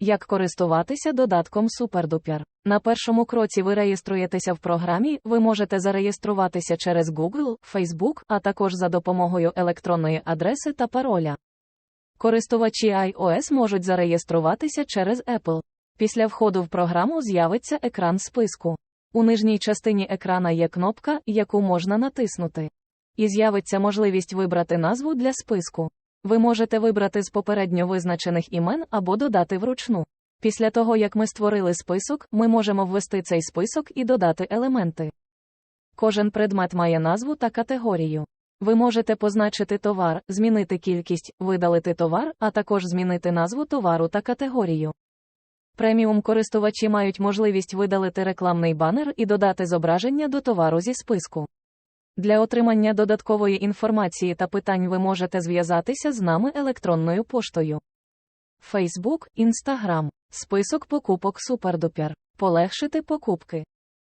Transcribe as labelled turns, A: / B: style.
A: Як користуватися додатком SuperDuper? На першому кроці ви реєструєтеся в програмі, ви можете зареєструватися через Google, Facebook, а також за допомогою електронної адреси та пароля. Користувачі iOS можуть зареєструватися через Apple. Після входу в програму з'явиться екран списку. У нижній частині екрана є кнопка, яку можна натиснути. І з'явиться можливість вибрати назву для списку. Ви можете вибрати з попередньо визначених імен або додати вручну. Після того, як ми створили список, ми можемо ввести цей список і додати елементи. Кожен предмет має назву та категорію. Ви можете позначити товар, змінити кількість, видалити товар, а також змінити назву товару та категорію. Преміум користувачі мають можливість видалити рекламний банер і додати зображення до товару зі списку. Для отримання додаткової інформації та питань ви можете зв'язатися з нами електронною поштою. Facebook, Instagram. Список покупок Супердупер, Полегшити покупки.